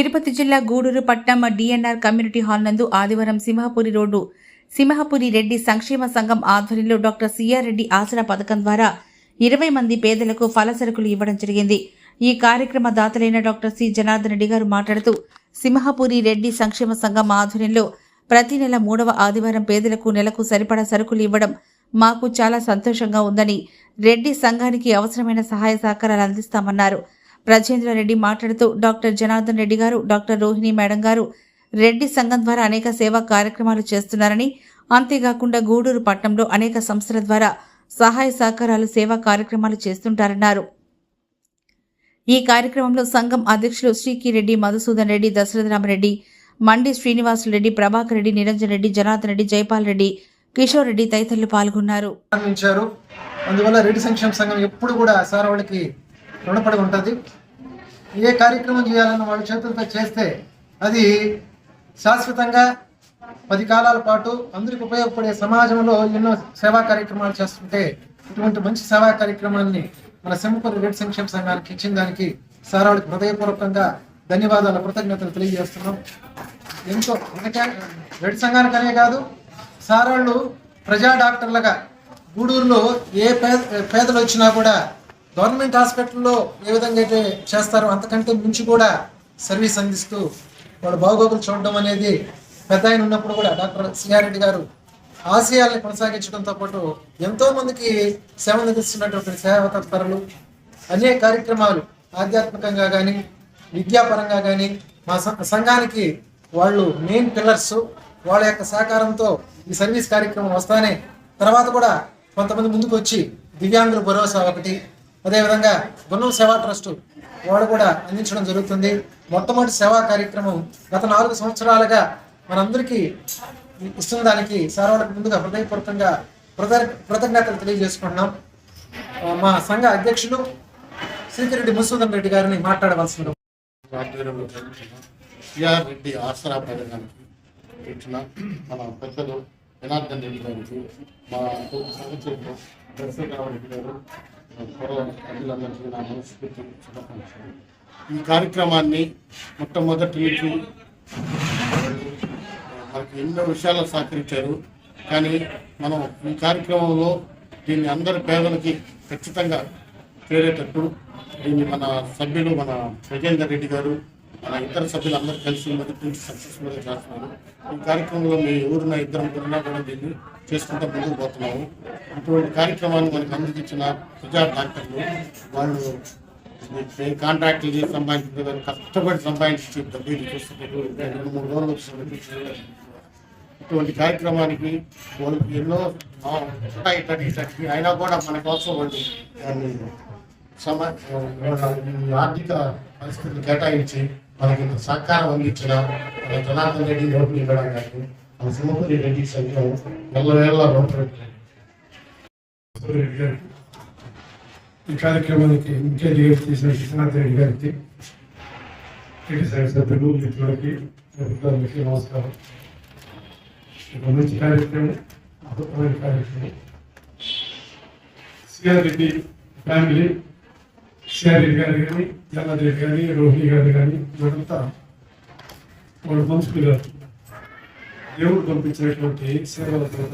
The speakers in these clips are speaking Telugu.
తిరుపతి జిల్లా గూడూరు పట్టణం డిఎన్ఆర్ కమ్యూనిటీ హాల్ నందు ఆదివారం సింహపురి రోడ్డు సింహపురి రెడ్డి సంక్షేమ సంఘం ఆధ్వర్యంలో డాక్టర్ సిఆర్ రెడ్డి ఆసరా పథకం ద్వారా ఇరవై మంది పేదలకు ఫలసరుకులు ఇవ్వడం జరిగింది. ఈ కార్యక్రమ దాతలైన డాక్టర్ సి. జనార్దన్ రెడ్డి గారు మాట్లాడుతూ సింహపురి రెడ్డి సంక్షేమ సంఘం ఆధ్వర్యంలో ప్రతి నెల మూడవ ఆదివారం పేదలకు నెలకు సరిపడా సరుకులు ఇవ్వడం మాకు చాలా సంతోషంగా ఉందని రెడ్డి సంఘానికి అవసరమైన సహాయ సహకారాలు అందిస్తామన్నారు. రాజేంద్ర రెడ్డి మాట్లాడుతూ డాక్టర్ జనార్దన్ రెడ్డి గారు డాక్టర్ రోహిణి మేడం గారు రెడ్డి సంఘం ద్వారా అనేక సేవా కార్యక్రమాలు చేస్తున్నారని అంతేకాకుండా గూడూరు పట్టణంలో అనేక సంస్థల ద్వారా సహాయ సహకారాలు సేవా కార్యక్రమాలు చేస్తుంటారన్నారు. ఈ కార్యక్రమంలో సంఘం అధ్యక్షులు శ్రీకిరెడ్డి మధుసూదన్ రెడ్డి దశరథరామరెడ్డి మండి శ్రీనివాస్ రెడ్డి ప్రభాకర్ రెడ్డి నిరంజన్ రెడ్డి జనార్దన్ రెడ్డి జైపాల్ రెడ్డి కిషోర్ రెడ్డి తదితరులు పాల్గొన్నారు. అందువల్ల రెడ్డి సంక్షేమ సంఘం ఎప్పుడు కూడా సార్ వాళ్ళకి రుణపడి ఉంటుంది. ఏ కార్యక్రమం చేయాలన్న వాళ్ళ చేతులతో చేస్తే అది శాశ్వతంగా పది కాలాల పాటు అందరికి ఉపయోగపడే సమాజంలో ఎన్నో సేవా కార్యక్రమాలు చేస్తుంటే ఇటువంటి మంచి సేవా కార్యక్రమాన్ని మన సింహపురి రెడ్ సంక్షేమ సంఘానికి ఇచ్చిన దానికి సార్ వాళ్ళకి హృదయపూర్వకంగా ధన్యవాదాలు కృతజ్ఞతలు తెలియజేస్తున్నాం. ఎంతో ఎందుకంటే రెడ్డి సంఘానికనే కాదు సార్ వాళ్ళు ప్రజా డాక్టర్లుగా గూడూరులో ఏ పేద పేదలు వచ్చినా కూడా గవర్నమెంట్ హాస్పిటల్లో ఏ విధంగా అయితే చేస్తారో అంతకంటే మించి కూడా సర్వీస్ అందిస్తూ వాడు బాగోగులు చూడడం అనేది పెద్ద ఆయన ఉన్నప్పుడు కూడా డాక్టర్ సిఆర్ రెడ్డి గారు ఆశయాల్ని కొనసాగించడంతో పాటు ఎంతో మందికి సేవ అందిస్తున్నటువంటి సేవ తత్పరులు అనేక కార్యక్రమాలు ఆధ్యాత్మికంగా కానీ విద్యాపరంగా కానీ మా సంఘానికి వాళ్ళు మెయిన్ పిల్లర్స్ వాళ్ళ యొక్క సహకారంతో ఈ సర్వీస్ కార్యక్రమం వస్తానే తర్వాత కూడా కొంతమంది ముందుకు వచ్చి దివ్యాంగుల భరోసా ఒకటి అదేవిధంగా గున్నం సేవా ట్రస్ట్ వాళ్ళు కూడా అందించడం జరుగుతుంది. మొట్టమొదటి సేవా కార్యక్రమం గత నాలుగు సంవత్సరాలుగా మనందరికీ ఇస్తున్న దానికి సార్ వాళ్ళకి ముందుగా హృదయపూర్వకంగా కృతజ్ఞతలు తెలియజేసుకుంటున్నాం. మా సంఘ అధ్యక్షులు శ్రీకిరెడ్డి ముసూదన్ రెడ్డి గారిని మాట్లాడవలసిన సిఆర్ రెడ్డి ఆసరా పథకానికి ఇచ్చిన మన పెద్దలు జనార్దన్ రెడ్డి గారికి మా తోటి సహచరులు దర్శకరామరెడ్డి గారు ప్రజలందరికీ నా మనస్ఫూర్తి శుభాకాంక్షలు ఈ కార్యక్రమాన్ని మొట్టమొదటి నుంచి మనకి ఎన్నో విషయాలు సహకరించారు. కానీ మనం ఈ కార్యక్రమంలో దీన్ని అందరి పేదలకి ఖచ్చితంగా చేరేటట్టు దీన్ని మన సభ్యులు మన ప్రజేందర్ రెడ్డి గారు ఇతర సభ్యులందరూ కలిసి మొదటి నుంచి సక్సెస్ఫుల్గా చేస్తున్నారు ఈ కార్యక్రమంలో మీ ఊరిన ఇద్దరం ముగ్గురునా కూడా దీన్ని చేసుకుంటూ ముందుకు పోతున్నాము. ఇటువంటి కార్యక్రమాన్ని మనకు అందించిన ప్రజా డాక్టర్లు వాళ్ళు కాంట్రాక్ట్ చేసి సంపాదించిన కష్టపడి సంపాదించి డబ్బులు చూస్తున్నప్పుడు రెండు మూడు రోజులు వచ్చిన ఇటువంటి కార్యక్రమానికి వాళ్ళకి ఎన్నో ఉంటాయి ఇట్లాంటి అయినా కూడా మన కోసం వాళ్ళు దాన్ని సమ ఆర్థిక పరిస్థితులు కేటాయించి మనకి ఇంత సహకారం అందించిన మన జనార్దన్ రెడ్డి రోడ్ని ఇవ్వడం కానీ మన సింహపురి రెడ్డి సంఘం ఎల్లవేళ వేల రెడ్డి ఈ కార్యక్రమానికి ముఖ్య అతిథిగా చేసిన విశ్వనాథ్ రెడ్డి గారికి రెడ్డి సభ్యులు మిత్రులకి ప్రభుత్వానికి నమస్కారం. ఒక మంచి కార్యక్రమం అద్భుతమైన కార్యక్రమం. సిఆర్ రెడ్డి ఫ్యామిలీ సిఆర్ గారు కానీ జగన్నాథ్ కానీ రోహిణి గారు కానీ వీళ్ళంతా వాళ్ళు మనుషులుగా దేవుడు పంపించినటువంటి సేవలతో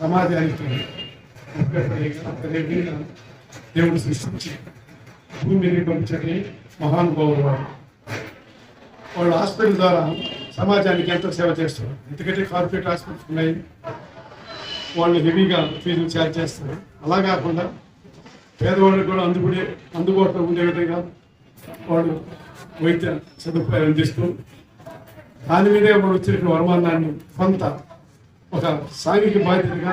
సమాజానికి దేవుడు సృష్టించి భూమి మీద పంపించని మహానుభావులు వారు వాళ్ళు హాస్పిటల్ ద్వారా సమాజానికి ఎంతో సేవ చేస్తారు. ఎందుకంటే కార్పొరేట్ హాస్పిటల్స్ ఉన్నాయి. వాళ్ళు హెవీగా ఫీజులు ఛార్జ్ చేస్తారు. అలా కాకుండా పేదవాళ్ళకి కూడా అందుకునే అందుబాటులో ఉండే విధంగా వాళ్ళు వైద్య సదుపాయాలు అందిస్తూ దాని మీదే వాళ్ళు వచ్చిన వరమానాన్ని కొంత ఒక సాంఘిక బాధ్యతగా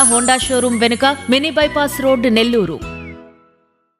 హోండా షోరూం వెనుక మినీ బైపాస్ రోడ్ నెల్లూరు.